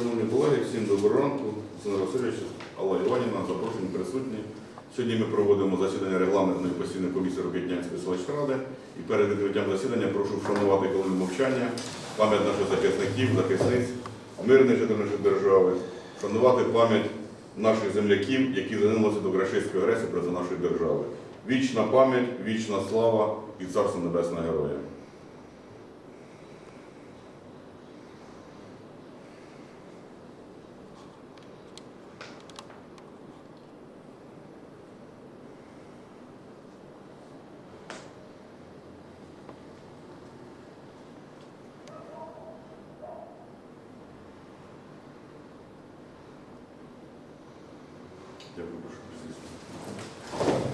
Шановні колеги, всім доброго ранку. Олександр Васильович, Алла Іванівна, запрошені присутні. Сьогодні ми проводимо засідання регламентної постійної комісії Рокетнянської селищної ради. І перед відкриттям засідання прошу вшанувати хвилину мовчання, пам'ять наших захисників, захисниць, мирних жителів нашої держави, вшанувати пам'ять наших земляків, які загинулися до рашистської агресії проти нашої держави. Вічна пам'ять, вічна слава і царство небесне героям. Дякую, прошу присісти.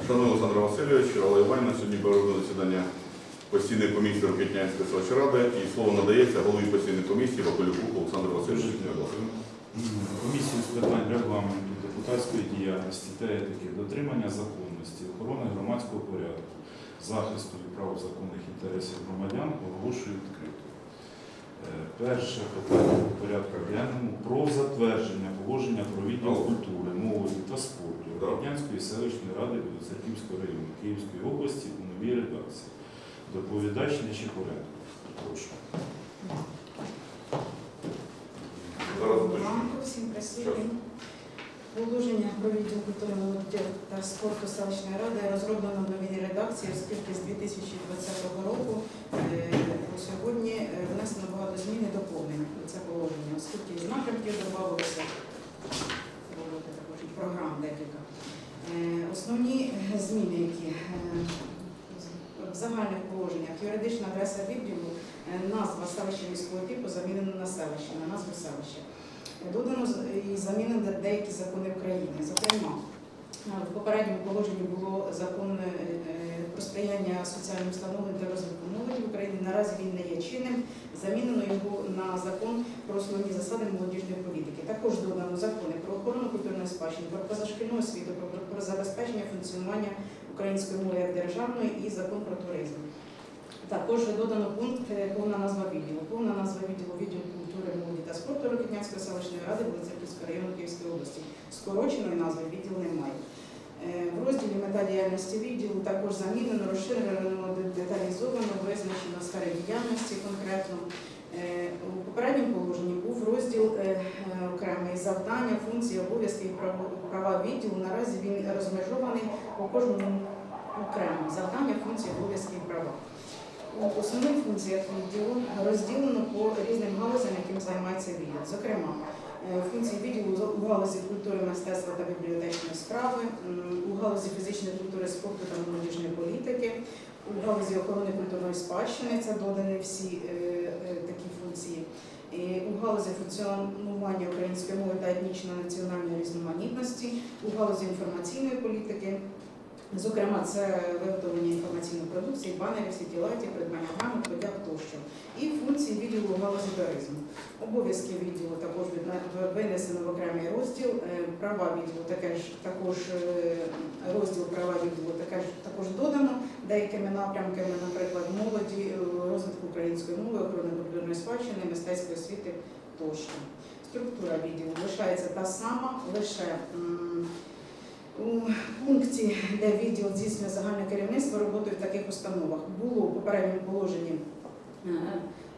Шановний Олександр Васильович, Алла Іванівна, сьогодні проводимо засідання постійної комісії Рокетнянської селищної і слово надається голові постійної комісії Вакулюку Олександру Васильовичу. Комісію з питань регламенту, депутатської діяльності та етики, дотримання законності, охорони громадського порядку, захисту і прав законних інтересів громадян оголошую відкрито. Е, Перше питання по порядку денному про затвердження положення про відділ культури, молоді та спорту Радянської селищної ради Білоцерківського району Київської області у новій редакції. Доповідач Нечіпоренко. Прошу. Зараз всім присутнім. Положення про відділ культури та спорту селищної ради розроблено в новій редакції, оскільки з 2020 року е, по сьогодні е, внесено багато змін і доповнень до це положення, оскільки з напрямків додавалося програм декілька. Е, Основні зміни, які в загальних положеннях, юридична адреса відділу, назва селища міського типу замінена на селище, на назву селища. Додано і замінено деякі закони України. Зокрема, в попередньому положенні було закон е, е, про сприяння соціальним встановленням та розвитку молоді в Україні. Наразі він не є чинним. Замінено його на закон про основні засади молодіжної політики. Також додано закони про охорону культурної спадщини, про позашкільну освіту, про, забезпечення функціонування української мови як державної і закон про туризм. Також додано пункт е, повна назва відділу. Повна назва відділу відділ культури, молоді та спорту Рокетнянської селищної ради Білоцерківського району Київської області. Скороченої назви відділ немає. Е, В розділі мета діяльності відділу також замінено, розширено, деталізовано, визначено сфери діяльності конкретно. Е, У попередньому положенні був розділ е, окремий завдання, функції, обов'язки і права відділу. Наразі він розмежований по кожному окремо завдання, функції, обов'язки і права. Основних функціях відділу розділено по різним галузям, яким займається відділ. Зокрема, е, функції відділу у галузі культури, мистецтва та бібліотечної справи, у галузі фізичної культури, спорту та молодіжної політики, у галузі охорони культурної спадщини, це додані всі е, е, такі функції. У галузі функціонування української мови та етнічно-національної різноманітності, у галузі інформаційної політики, Зокрема, це виготовлення інформаційної продукції, банерів, сітілайтів, придбання грамот, подяк тощо. І функції відділу галузі туризму. Обов'язки відділу також винесено в окремий розділ. Е, Права відділу таке ж також е, розділ права відділу таке ж також додано деякими напрямками, наприклад, молоді, е, розвитку української мови, охорони культурної спадщини, мистецької освіти тощо. Структура відділу лишається та сама, лише у пункті, де відділ здійснює загальне керівництво роботи в таких установах, було у попередньому положенні е,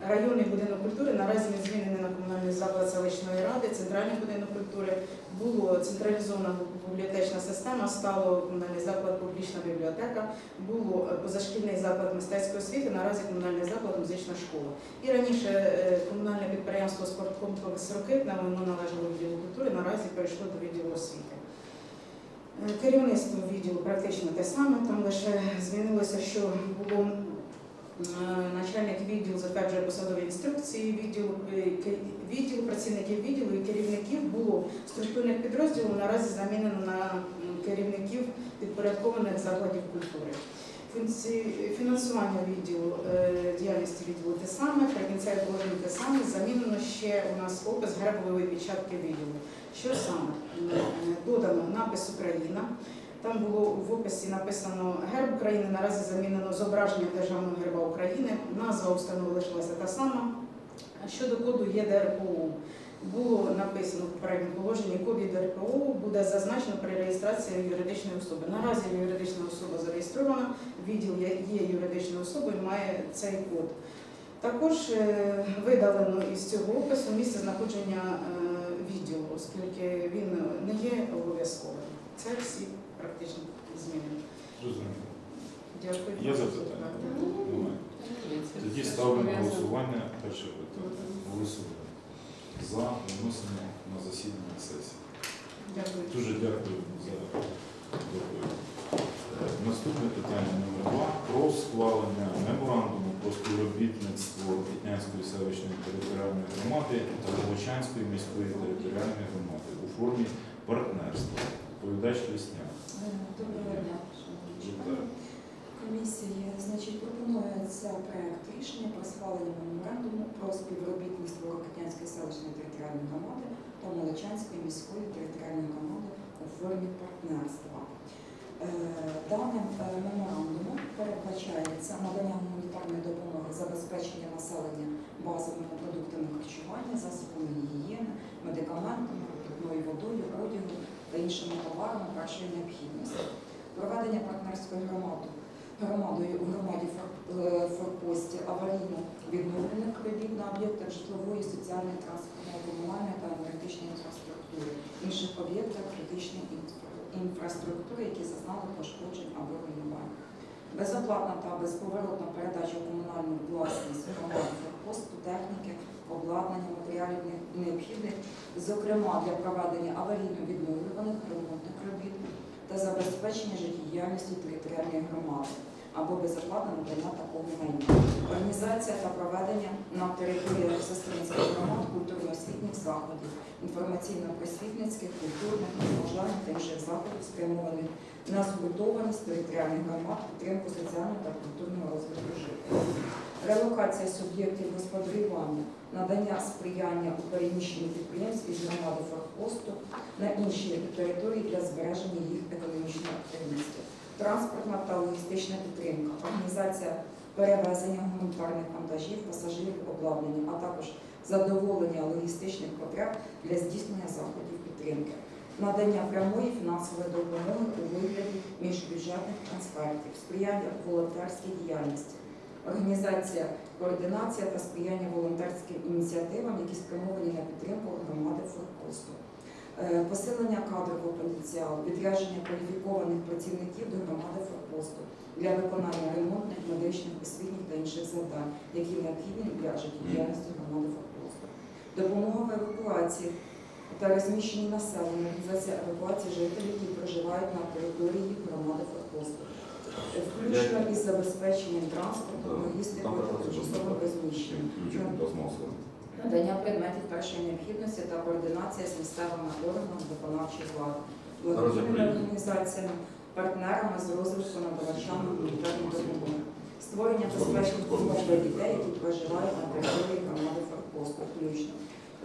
районний будинок культури, наразі він змінений на комунальний заклад селищної ради, центральний будинок культури, було централізована бібліотечна система, стало комунальний заклад публічна бібліотека, було е, позашкільний заклад мистецької освіти, наразі комунальний заклад музична школа. І раніше е, комунальне підприємство спорткомплекс Рокитна, воно належало відділу культури, наразі перейшло до відділу освіти. Керівництво відділу практично те саме, там лише змінилося, що було е, начальник відділу затверджує посадові інструкції відділу, е, відділ, працівників відділу і керівників було структурних підрозділів наразі замінено на керівників підпорядкованих закладів культури. Фінансування відділу е, діяльності відділу те саме, прикінцеве положення те саме, замінено ще у нас опис гербової печатки відділу. Що саме? Е, Додано напис Україна. Там було в описі написано Герб України, наразі замінено зображення Державного герба України. Назва установи лишилася та сама. Щодо коду ЄДРПО, було на попередньому положенні код ЄДРПО буде зазначено при реєстрації юридичної особи. Наразі юридична особа зареєстрована, відділ є юридичною особою, має цей код. Також е, видалено із цього опису місце знаходження е, оскільки він не є обов'язковим. Це всі практичні зміни. Зрозуміло. Дякую. Є запитання? Немає. Тоді ставлю на голосування перше питання. Голосуємо. За виносимо на засідання сесії. Дякую. Дуже дякую за доповідь. Е, Наступне питання номер два про схвалення меморандуму про співробітництво Пітнянської селищної територіальної громади та Волочанської міської територіальної громади у формі партнерства. Доповідач Лісня. Доброго дня, шановні комісії. Значить, пропонується проект рішення про схвалення меморандуму про співробітництво Рокетнянської селищної територіальної громади та Молочанської міської територіальної громади у формі партнерства. Е, Даним е, меморандумом передбачається надання гуманітарної допомоги, забезпечення населення базовими продуктами харчування, засобами гігієни, медикаментами, питною водою, одягу та іншими товарами першої необхідності. Проведення партнерської громади громадою у громаді е, Форпості аварійно-відновлених робіт на об'єктах житлової, соціальної, транспортної, комунальної та енергетичної інфраструктури, інших об'єктах критичної інфраструктури, які зазнали пошкоджень або руйнувань. Безоплатна та безповоротна передача комунальну власність громади форпосту, техніки, обладнання, матеріалів необхідних, зокрема для проведення аварійно-відновлюваних ремонтних робіт та забезпечення життєдіяльності територіальної громади або безоплатне надання такого майна. Організація та проведення на території сестринських громад культурно-освітніх заходів, інформаційно-просвітницьких, культурних, розважальних та інших заходів, спрямованих на згуртованість територіальних громад, підтримку соціального та культурного розвитку жителів. Релокація суб'єктів господарювання, надання сприяння у переміщенні підприємств із громади форпосту на інші території для збереження їх економічної активності, транспортна та логістична підтримка, організація перевезення гуманітарних вантажів, пасажирів, обладнання, а також задоволення логістичних потреб для здійснення заходів підтримки, надання прямої фінансової допомоги у вигляді міжбюджетних трансфертів, сприяння волонтерській діяльності, організація, координація та сприяння волонтерським ініціативам, які спрямовані на підтримку громади форпосту. Е, Посилення кадрового потенціалу, відрядження кваліфікованих працівників до громади форпосту для виконання ремонтних, медичних, освітніх та інших завдань, які необхідні для життєдіяльності громади форпосту. Допомога в евакуації та розміщенні населення, організація евакуації жителів, які проживають на території громади форпосту. Включно із забезпеченням транспорту, логістикою та тимчасовим розміщенням. Надання предметів першої необхідності та координація з місцевими органами виконавчої влади, благодійними організаціями, партнерами з розвитку надавачами гуманітарної допомоги, створення безпечних умов для дітей, які проживають на території громади форпосту, включно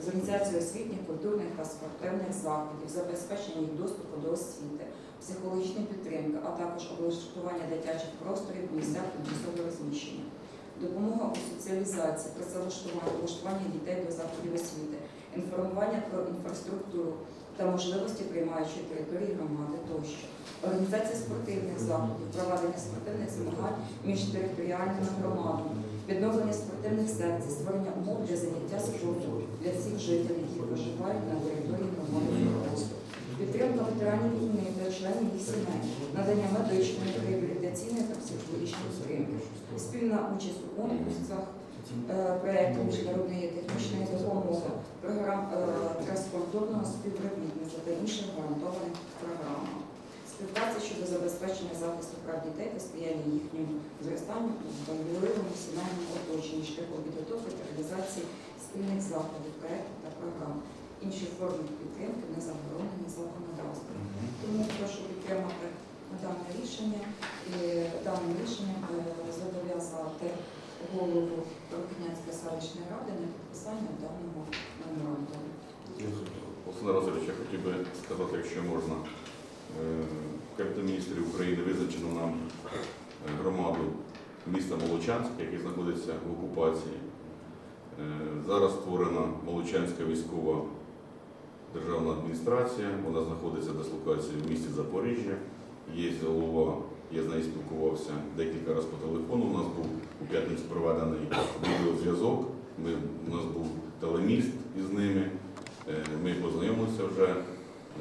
з організацією освітніх, культурних та спортивних заходів, забезпечення їх доступу до освіти, психологічної підтримки, а також облаштування дитячих просторів в місцях тимчасового розміщення допомога у соціалізації, працевлаштування, влаштування дітей до закладів освіти, інформування про інфраструктуру та можливості приймаючої території громади тощо, організація спортивних заходів, проведення спортивних змагань між територіальними громадами, відновлення спортивних секцій, створення умов для заняття спорту для всіх жителів, які проживають на території громади. Підтримка ветеранів війни та членів їх сімей, надання медичної, реабілітаційної та психологічної підтримки, спільна участь у конкурсах, е, проєкту міжнародної технічної допомоги, програм е, транспортного співробітництва та інших гарантованих програмах. Співпраця щодо забезпечення захисту прав дітей та сприяння їхньому зростанню у важливому сімейному оточенні шляхом підготовки та реалізації спільних заходів, проєктів та програм. Інші форми підтримки не заборонені законодавством. Тому прошу підтримати дане рішення і даним рішенням е, зобов'язати голову Рокнянської селищної ради на підписання даного меморандуму. Олександр Васильович, я хотів би сказати, якщо можна, е, Кабінет міністрів України визначено нам е, громаду міста Молочанськ, який знаходиться в окупації. Зараз створена Молочанська військова державна адміністрація, вона знаходиться дислокацією в місті Запоріжжя. Є голова, я з нею спілкувався декілька разів по телефону. У нас був у п'ятницю проведений відеозв'язок. У нас був телеміст із ними. Е, Ми познайомилися вже.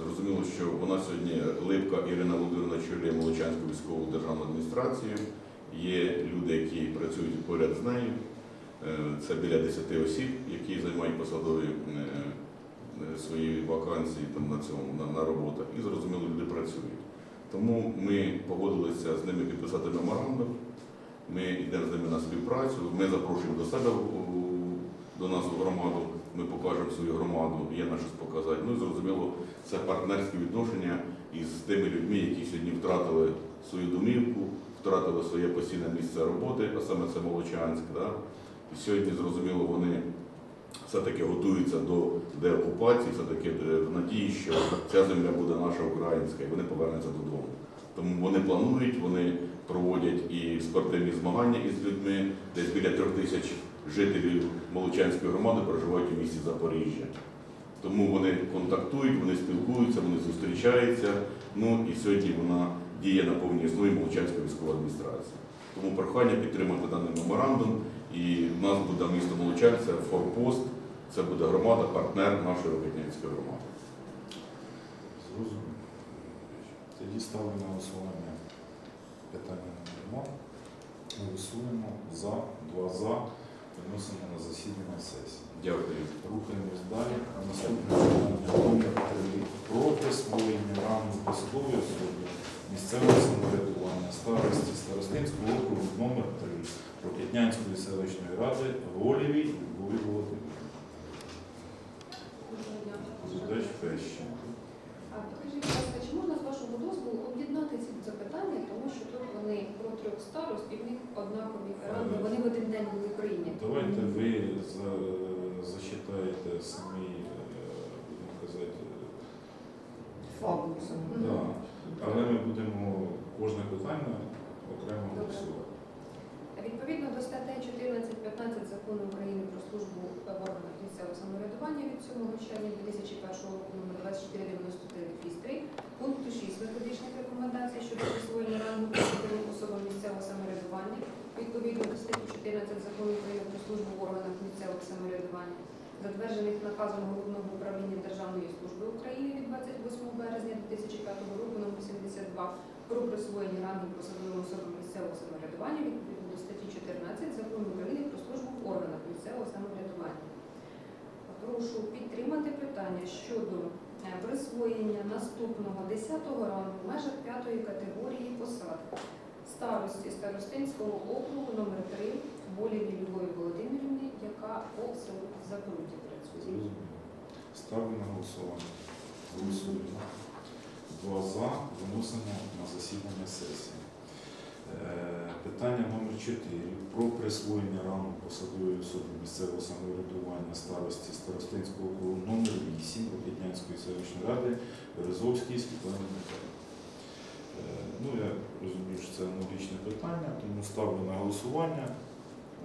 Зрозуміло, що вона сьогодні Липка Ірина Володимирівна чолює Молочанську військову державну адміністрацію. Є люди, які працюють поряд з нею. Е, Це біля 10 осіб, які займають посадові е, свої вакансії там на цьому на, на роботах. І зрозуміло, люди працюють. Тому ми погодилися з ними підписати меморандум. Ми йдемо з ними на співпрацю. Ми запрошуємо до себе до нас у громаду. Ми покажемо свою громаду, є на щось показати. Ну і зрозуміло, це партнерські відношення із тими людьми, які сьогодні втратили свою домівку, втратили своє постійне місце роботи, а саме це Молочанськ. Да? І сьогодні, зрозуміло, вони все-таки готуються до деокупації, все-таки е, в надії, що ця земля буде наша українська, і вони повернуться додому. Тому вони планують, вони проводять і спортивні змагання із людьми, десь біля трьох тисяч жителів Молочанської громади проживають у місті Запоріжжя. Тому вони контактують, вони спілкуються, вони зустрічаються. Ну і сьогодні вона діє на повній основі Молочанської військової адміністрації. Тому прохання підтримати даний меморандум. І в нас буде місто Молочань, це форпост, це буде громада, партнер нашої Рокетнянської громади. Зрозуміло. Тоді ставлю на голосування питання номер два. Голосуємо за, два за, виносимо на засідання сесії. Дякую. Рухаємось далі. Наступне питання номер три. Про присвоєння рангу посадової особи місцевого самоврядування старості Старостинського округу номер 3 Рокетнянської селищної ради Голєвій Любові Володимирівні. Задач. А покажіть, будь ласка, чи можна з вашого дозволу об'єднати ці запитання, тому що тут вони про трьох старост і в них однакові ранги, вони в один день були прийняті. Давайте ви за, зачитаєте самі, е, будемо казати, Фабусом. Мгм. да. Але ми будемо кожне питання окремо голосувати. Відповідно до статей 14-15 закону України про службу в органах місцевого самоврядування від 7 червня 2001 року номер 2493 пункту 6 методичних рекомендацій щодо присвоєння рангу посадовим особам місцевого самоврядування відповідно до статті 14 закону України про службу в органах місцевого самоврядування, затверджених наказом Головного управління Державної служби України від 28 березня 2005 року номер 72 про присвоєння рангів посадовим особам місцевого самоврядування відповідно до статті 14 закону України про службу в органах місцевого самоврядування. Прошу підтримати питання щодо е, присвоєння наступного 10-го рангу в межах 5-ї категорії посад старості Старостинського округу номер 3 Болєві Любові Володимирівни, яка селу Запоруддя працює. Ставлю на голосування. Голосуємо. Два за. Виносимо на засідання сесії. Е, Питання номер 4 про присвоєння рангу посадової особи місцевого самоврядування старості Старостинського округу номер 8 Рокітнянської селищної ради Березовській Світлани Михайлівни. Е, Ну, я розумію, що це аналогічне питання, тому ставлю на голосування.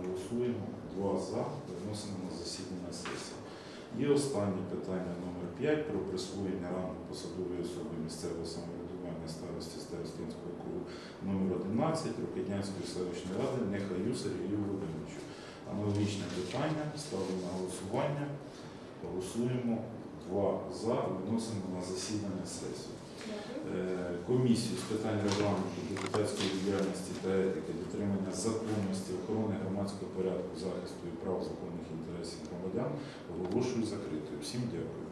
Голосуємо. Два за. Виносимо на засідання сесії. І останнє питання номер 5 про присвоєння рангу посадової особи місцевого самоврядування старості Старостинського округу номер 11 Рокетнянської селищної ради Нехаю Сергію Володимировичу. Аналогічне питання. Ставлю на голосування. Голосуємо. Два за. Виносимо на засідання сесії. Е, Комісію з питань регламенту, депутатської діяльності та етики, дотримання законності, охорони громадського порядку, захисту і прав законних інтересів громадян оголошую закритою. Всім дякую.